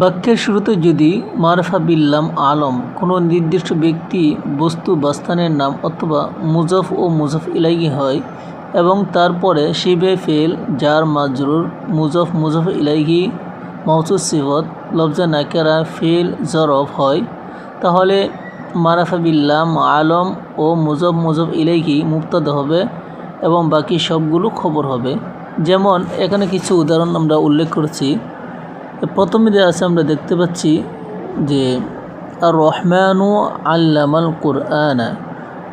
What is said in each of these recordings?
বাক্যের শুরুতে যদি মারফা বিল্লাম আলম কোনো নির্দিষ্ট ব্যক্তি বস্তু বা স্থানের নাম অথবা মুজফ ও মুজফ ইলাইহি হয় এবং তারপরে শিবে ফেল, যার মাজরুর মুজফ মুজফ ইলাইহি মৌসুদ সিফত লফজা নাকেরা, ফেল, জরফ হয়, তাহলে মারাফা বিল্লাম আলম ও মুজফ মুজফ ইলাইহি মুক্তাদ হবে এবং বাকি সবগুলো খবর হবে। যেমন এখানে কিছু উদাহরণ আমরা উল্লেখ করেছি। প্রথমে যে আছে আমরা দেখতে পাচ্ছি যে আর রহমানু আল্লামাল কোরআনা।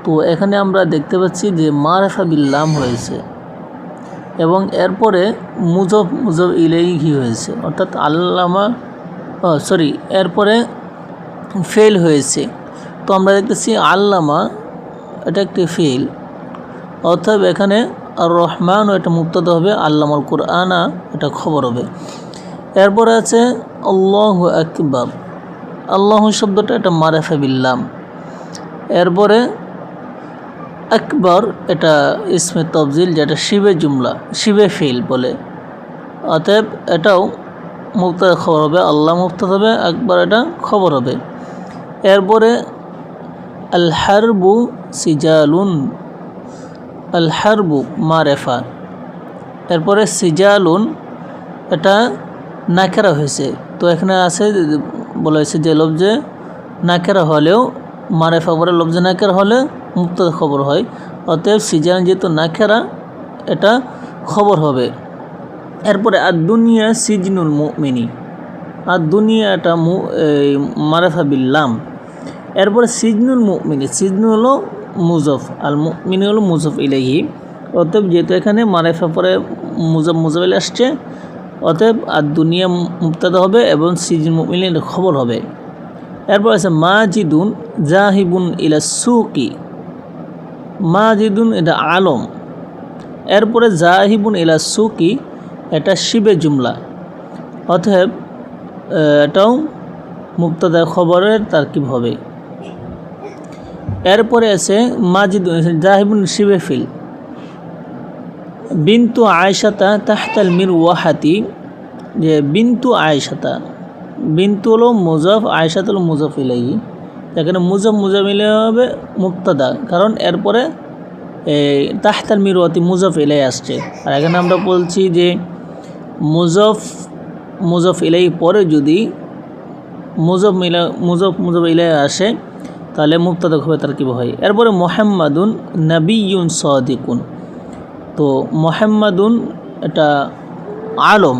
তো এখানে আমরা দেখতে পাচ্ছি যে মারেফা বিল্লাম হয়েছে এবং এরপরে মুজব মুজব ইলেইহি হয়েছে। অর্থাৎ আল্লামা সরি এরপরে ফেল হয়েছে। তো আমরা দেখতেছি আল্লামা, এটা একটি ফেল। অর্থাৎ এখানে আর রহমান এটা মুক্তদ হবে, আল্লামাল কোরআনা এটা খবর হবে। এরপরে আছে আল্লাহ আকবর। আল্লাহ শব্দটা এটা মারেফা বিল্লাম। এরপরে আকবর এটা ইসমে তফজিল, যেটা শিবে জুমলা, শিবে ফিল বলে। অতএব এটাও মুক্তাদ খবর হবে, আল্লাহ মুক্তাদ হবে, আকবর এটা খবর হবে। এরপরে আল হারবু সিজালুন আল হারবু মারেফা। এরপরে সিজালুন এটা নাকেরা হয়েছে। তো এখানে আছে বলা হয়েছে যে লফজে নাকেরা হলেও মারেফা পরে লফজে নাকেরা হলে মুক্ত খবর হয়। অতএব সিজান যেহেতু নাকেরা, এটা খবর হবে। এরপরে আর দুনিয়া সিজনুল মিনি আর দুনিয়া এটা মু মারেফা বিল্লাম এরপরে সিজনুল মিনি সিজনু হলো মুজফ। আর মিনি হলো মুজফ ইলাহি অতএব যেহেতু এখানে মারেফা পরে মুজফ মুজফ আসছে অতএব আর দুনিয়া মুক্তাদা হবে এবং সিজন মুমিনের খবর হবে। এরপর আছে মাজিদুন জাহিবুন ইলা সুকি। মাজিদুন এটা আলম। এরপরে জাহিবুন ইলা সুকি এটা শিবে জুমলা। অতএব এটাও মুক্তাদা খবরের তারকিব হবে। এরপরে আছে মাজিদুন, জাহিবুন শিবে ফিল। বিন্তু আয়সাতা তাহতাল মির ওয়াহাতি, যে বিন্তু আয়সাতা বিন্তু হলো মুজফ আয়সাত হলো মুজফ ইলাই এখানে মুজফ মুজফ ইলাই হবে মুক্তাদা, কারণ এরপরে তাহতাল মিরওয়াতি মুজফ ইলাই আসছে। আর এখানে আমরা বলছি যে, মুজফ মুজফ ইলাই পরে যদি মুজফ মিলা, মুজফ মুজফ ইলাই আসে, তাহলে মুক্তাদা হবে তার কী হয়? এরপরে মোহাম্মদুন নবীন সদিকুন। তো মোহাম্মাদুন এটা আলম।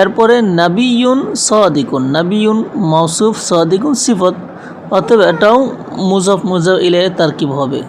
এরপরে নাবিউন সদিকুন নাবিউন মৌসুফ সদিকুন সিফত, অতএব এটাও মুজফ মুজফ ইলে তারকিব হবে।